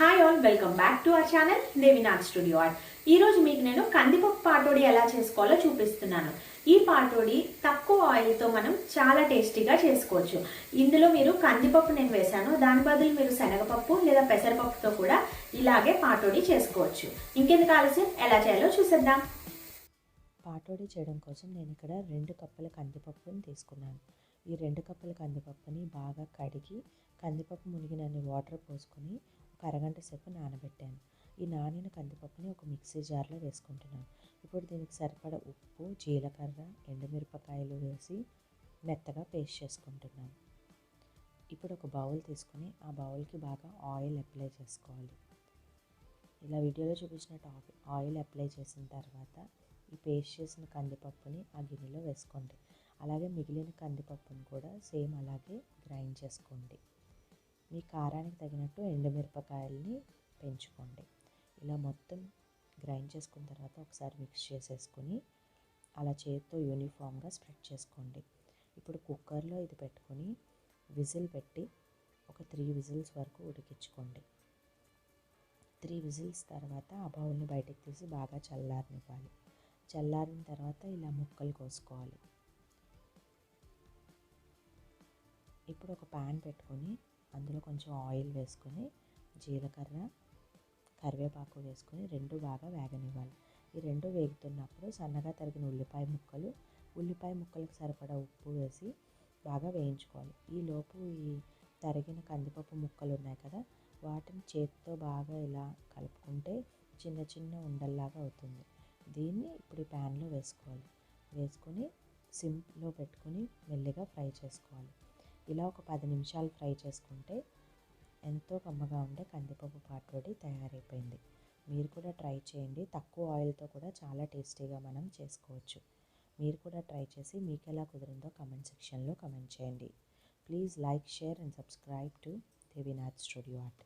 Hi all welcome back to our channel Devinath studio art ఈరోజు మీకు నేను కందిపప్పు పాటోడి ఎలా చేసుకోవాలో చూపిస్తున్నాను. ఈ పాటోడి తక్కువ ఆయిల్తో మనం చాలా టేస్టీగా చేసుకోవచ్చు. ఇందులో మీరు కందిపప్పు నేను వేశాను. దాని బదులు మీరు శనగపప్పు లేదా పెసరపప్పుతో కూడా ఇలాగే పాటోడి చేసుకోవచ్చు. ఇంకెందుకు ఆలస్యం? ఎలా చేయాలో చూసేద్దాం. పాటోడి చేయడం కోసం నేను ఇక్కడ రెండు కప్పుల కందిపప్పుని తీసుకున్నాను. ఈ రెండు కప్పుల కందిపప్పుని బాగా కడిగి కందిపప్పు మునిగినన్ని వాటర్ పోసుకొని ఒక అరగంట సేపు నానబెట్టాను. ఈ నానిన కందిపప్పుని ఒక మిక్సీ జార్లో వేసుకుంటున్నాను. ఇప్పుడు దీనికి సరిపడ ఉప్పు జీలకర్ర ఎండుమిరపకాయలు వేసి మెత్తగా పేస్ట్ చేసుకుంటున్నాను. ఇప్పుడు ఒక బౌల్ తీసుకొని ఆ బౌల్కి బాగా ఆయిల్ అప్లై చేసుకోవాలి. ఇలా వీడియోలో చూపించినట్టు ఆయిల్ అప్లై చేసిన తర్వాత ఈ పేస్ట్ చేసిన కందిపప్పుని ఆ గిన్నెలో వేసుకోండి. అలాగే మిగిలిన కందిపప్పుని కూడా సేమ్ అలాగే గ్రైండ్ చేసుకోండి. మీ కారానికి తగినట్టు ఎండుమిరపకాయల్ని పెంచుకోండి. ఇలా మొత్తం గ్రైండ్ చేసుకున్న తర్వాత ఒకసారి మిక్స్ చేసేసుకుని అలా చేతితో యూనిఫామ్గా స్ప్రెడ్ చేసుకోండి. ఇప్పుడు కుక్కర్లో ఇది పెట్టుకొని విజిల్ పెట్టి ఒక త్రీ విజిల్స్ వరకు ఉడికించుకోండి. త్రీ విజిల్స్ తర్వాత ఆ బౌల్ని బయటకు తీసి బాగా చల్లారనివ్వాలి. చల్లారిన తర్వాత ఇలా ముక్కలు కోసుకోవాలి. ఇప్పుడు ఒక ప్యాన్ పెట్టుకొని అందులో కొంచెం ఆయిల్ వేసుకొని జీలకర్ర కరివేపాకు వేసుకొని రెండు బాగా వేగనివ్వాలి. ఈ రెండు వేగుతున్నప్పుడు సన్నగా తరిగిన ఉల్లిపాయ ముక్కలు ఉల్లిపాయ ముక్కలకు సరిపడా ఉప్పు వేసి బాగా వేయించుకోవాలి. ఈ లోపు ఈ తరిగిన కందిపప్పు ముక్కలు ఉన్నాయి కదా వాటిని చేతితో బాగా ఇలా కలుపుకుంటే చిన్న చిన్న ఉండల్లాగా అవుతుంది. దీన్ని ఇప్పుడు ఈ ప్యాన్లో వేసుకోవాలి. వేసుకొని సిమ్లో పెట్టుకొని మెల్లిగా ఫ్రై చేసుకోవాలి. ఇలా ఒక పది నిమిషాలు ఫ్రై చేసుకుంటే ఎంతో కమ్మగా ఉండే కందిపప్పు పాటోడి తయారైపోయింది. మీరు కూడా ట్రై చేయండి. తక్కువ ఆయిల్తో కూడా చాలా టేస్టీగా మనం చేసుకోవచ్చు. మీరు కూడా ట్రై చేసి మీకు ఎలా కుదిరిందో కమెంట్ సెక్షన్లో కమెంట్ చేయండి. Please like share and subscribe to Devinath studio art.